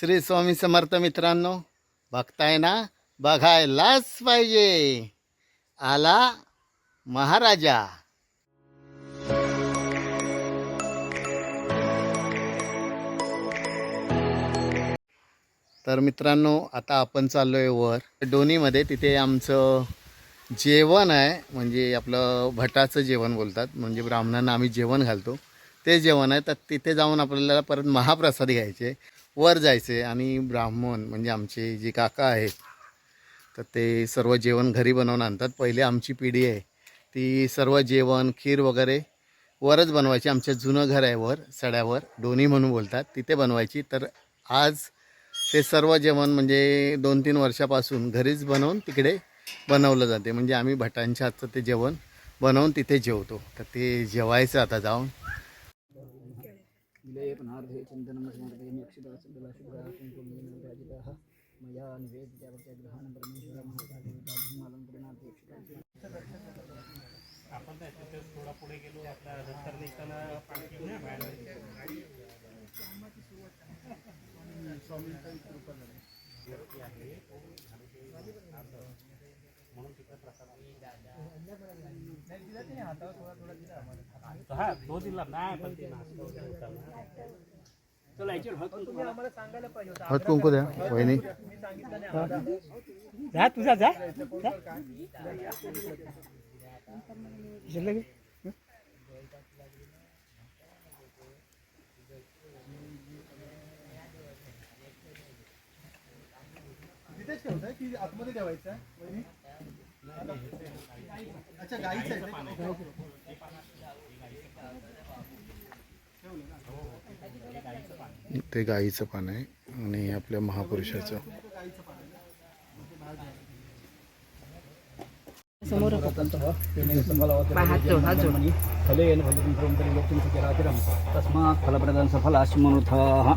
श्री स्वामी समर्थ मित्रांनो बघताय ना बघायलाच पाहिजे. आला महाराजा. तर मित्रांनो आता आपण चाललो आहे वर. डोनीमध्ये तिथे आमचं जेवण आहे म्हणजे आपलं भटाचं जेवण बोलतात म्हणजे ब्राह्मणांना आम्ही जेवण घालतो. ते जेवण आहे तर तिथे जाऊन आपल्याला परत महाप्रसाद घ्यायचे. वर जायचे आणि ब्राह्मण म्हणजे आमचे जे काका आहेत तर ते सर्व जेवण घरी बनवून आणतात. पहिले आमची पिढी आहे ती सर्व जेवण खीर वगैरे वरच बनवायची. आमच्या जुनं घर आहे वर सड्यावर. डोनी म्हणून बोलतात तिथे बनवायची. तर आज ते सर्व जेवण म्हणजे दोन तीन वर्षापासून घरीच बनवून तिकडे बनवलं जाते. म्हणजे आम्ही भटांच्या हातचं ते जेवण बनवून तिथे जेवतो. तर ते जेवायचं आता जाऊन. लेपनार्थे चिन्तनमस्मर्थे मया निवेदितावचग्रहणं परमेश्वरमहाकालङ्करणार्थेक्षिता थोडा स्वामी कृपा झाली हा तो दिला. नाही पण ते. चला याच्यावर हळद कुंकू मला हळद कुंकू द्या वहिनी. जा तुझा जा जा. शिल्लक आहे? ते. गाईचं पान आहे आणि आपल्या महापुरुषाचं. फलेन फलितं प्रोमतरि लोक्तुं सुखिरातिरं तस्मात् फलप्रदं सफला स्मनुथः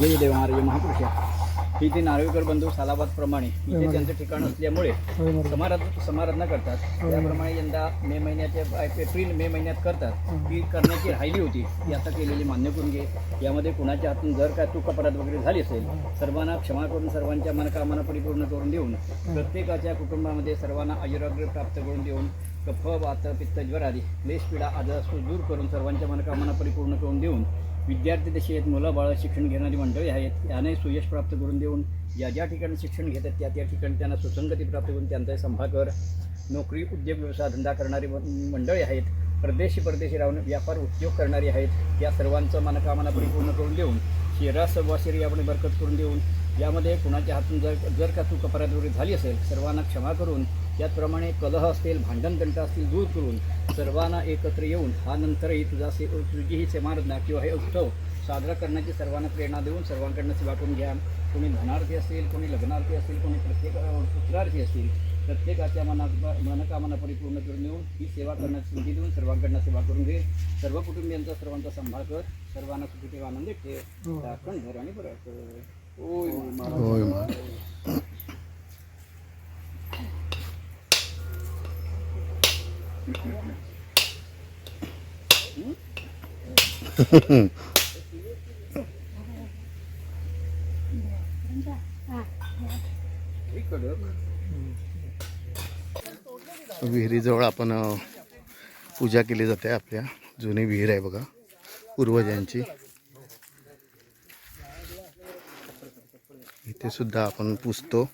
जय देवनार्य महापुरुष. ही ते नार्वेकर बंधू सालाबादप्रमाणे इथे त्यांचं ठिकाण असल्यामुळे समाराध समाराधना करतात. त्याप्रमाणे यंदा मे महिन्याच्या एप्रिल मे महिन्यात करतात. ती करण्याची राहिली होती. ती आता केलेली मान्य करून घे. यामध्ये कुणाच्या हातून जर काय चूक अपराध वगैरे झाली असेल सर्वांना क्षमा करून सर्वांच्या मनकामना परिपूर्ण करून देऊन प्रत्येकाच्या कुटुंबामध्ये सर्वांना आयुराग्य प्राप्त करून देऊन कफ वात पित्त ज्वर आदी क्लेश पीडा आजार दूर करून सर्वांच्या मनकामना परिपूर्ण करून देऊन विद्यार्थी तशी आहेत मुलं बाळं शिक्षण घेणारी मंडळी आहेत याने सुयश प्राप्त करून देऊन ज्या ज्या ठिकाणी शिक्षण घेतात त्या त्या ठिकाणी त्यांना सुसंगती प्राप्त करून त्यांचा संभाकर नोकरी उद्योग व्यवसाय धंदा करणारी मंडळी आहेत परदेशी परदेशी राहून व्यापार उद्योग करणारी आहेत या सर्वांचं मनकामना परिपूर्ण करून देऊन शेरा सव्वाशेरी आपण बरकत करून देऊन यामध्ये कुणाच्या हातून जर जर का चूक अपराध वगैरे झाली असेल सर्वांना क्षमा करून त्याचप्रमाणे कलह असतील भांडणकंट असतील दूर करून सर्वांना एकत्र येऊन हा नंतरही तुझा से तुझी ही समारधना किंवा हे उत्सव साजरा करण्याची सर्वांना प्रेरणा देऊन सर्वांकडनं सेवा करून घ्या. कोणी धनार्थी असतील कोणी लग्नार्थी असतील कोणी प्रत्येक पुत्रार्थी असतील प्रत्येकाच्या मना मनकामना परिपूर्ण करून देऊन ही सेवा करण्याची संधी देऊन सर्वांकडनं सेवा करून घे. सर्व कुटुंबियांचा सर्वांचा सांभाळ कर. सर्वांना सुखी ठेव आनंदी ठेव. राखण धर आणि बरं. ओय महाराज. हे विहिरीजवळ आपण पूजा केली जाते आपल्या. जुनी विहीर आहे बघा. पूर्वजांची. इथे सुद्धा आपण पुजतो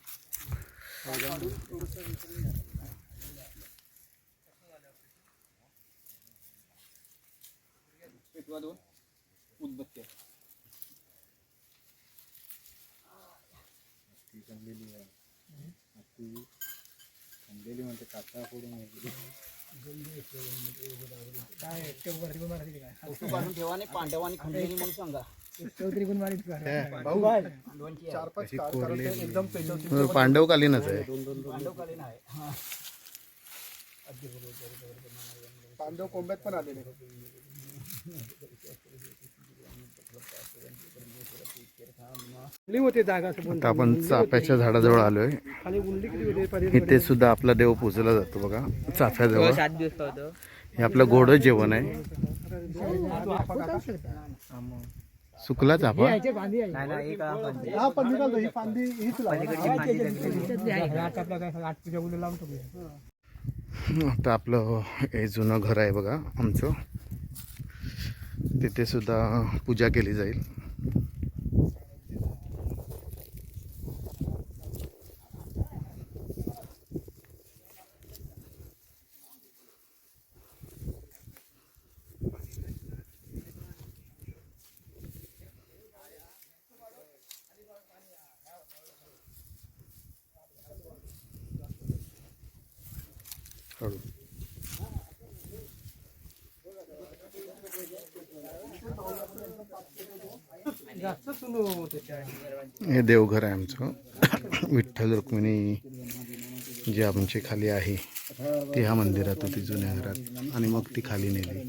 दोन उदबत्त्या वस्तू काढून ठेवा आणि पांडवांनी खंडणी म्हणून सांगा. दोनची आहे. पांडवकालीनच आहे. पांडवकालीन आहे. हा. पांडव कोंब्यात पण आलेले. होते जागा असं आता आपण चाफ्याच्या झाडाजवळ आलोय. इथे सुद्धा आपला देव पूजला जातो बघा चाफ्याजवळ. हे आपलं गोडं जेवण आहे. सुकला चाफा? हा पण निघाल ही फांदी हीच आता आपलं हे जुनं घर आहे बघा आमचं. तिथे सुद्धा पूजा केली जाईल. हे देवघर आहे आमचं. विठ्ठल रुक्मिणी जे आमची खाली आहे ते ह्या मंदिरात होती जुन्या घरात. आणि मग ती खाली नेली.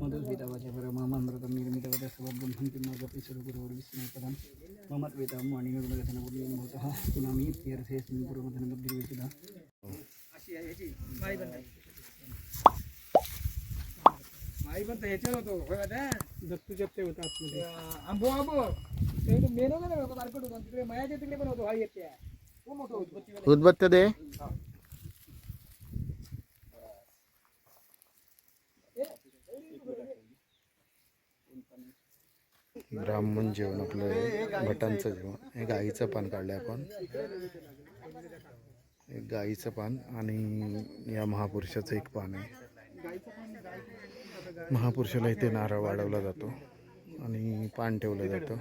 मधुस्मिता वाचा परमामृतम निर्मितवदस्वब्रह्मं किं मार्गपि सुरगुरोर्विस्मयपदम् आई पण ह्याच्यावर होतो दत्तू जप्ते होता आतमध्ये आंबो आंबो ते मेन होतं ना मार्केट होतं तिकडे मायाच्या तिकडे पण होतो हा येते खूप मोठं होतं उदबत्त्या दे ब्राह्मण जेवण आपलं भटांचं जेवण. हे गाईचं पान काढलं आपण. एक गाईचं पान आणि या महापुरुषाचं एक पान आहे. महापुरुषाला इथे नारळ वाढवला जातो आणि पान ठेवलं जातं.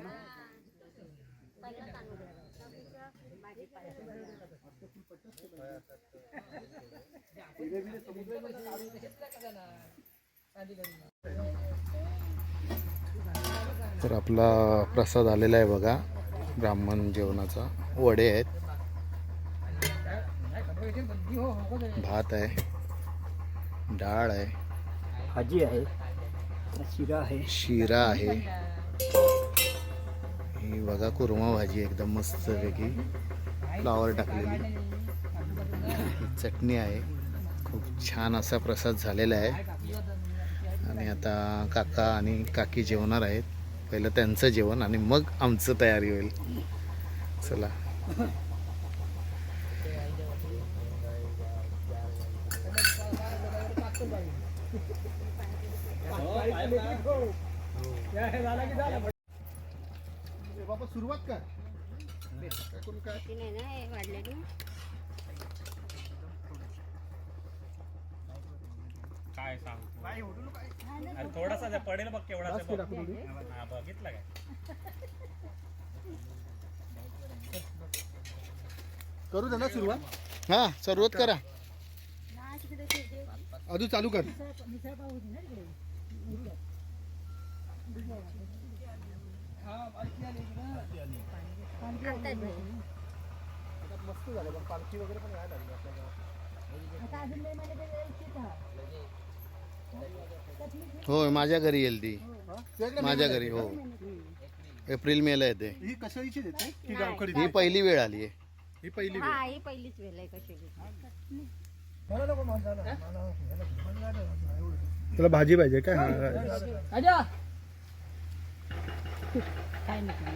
तर आपला प्रसाद आलेला आहे बघा. ब्राह्मण जेवणाचा. वडे आहेत. भात आहे. डाळ आहे. भाजी आहे. शिरा आहे. शिरा आहे. ही बघा कुर्मा भाजी एकदम मस्त पैकी फ्लावर टाकलेली. चटणी आहे. खूप छान असा प्रसाद झालेला आहे. आणि आता काका आणि काकी जेवणार आहेत. पहिलं त्यांचं जेवण आणि मग आमचं तयारी होईल. चला. बाबा सुरुवात कर. काय सांगतो? अरे थोडासा जा, पडेल बघ केवढा हा बघितलं काय? करू दे ना सुरुवात. हां सुरुवात करा. अजून चालू कर. मस्त झालं पण पालखी वगैरे पण यायला लागली आपल्या गावात. होय माझ्या घरी येईल ती. हा? माझ्या घरी हो. एप्रिल मेला येते. ही कशाची देते? ही ही पहिली वेळ आली आहे. ही पहिली हा ही पहिलीच वेळ आहे कशी तुला भाजी पाहिजे काय? काय नाही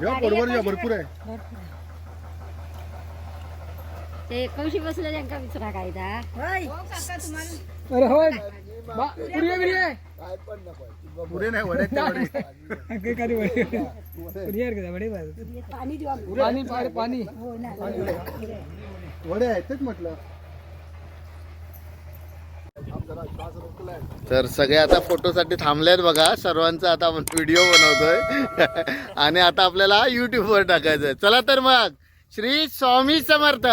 जेव्हा जेव्हा भरपूर आहे. ते कवशी बसले त्यांका विचारा कायदा? अरे होय. पुढे नाही वड्याचे वडे. पाणी देऊ आम्ही. पाणी पाणी पाणी. वडे आहेत तेच म्हटलं. तर सगळे आता फोटोसाठी थांबलेत बघा. सर्वांचा आता आपण व्हिडिओ बनवतोय. आणि आता आपल्याला युट्यूबवर टाकायचं आहे चला तर मग. श्री स्वामी समर्थ.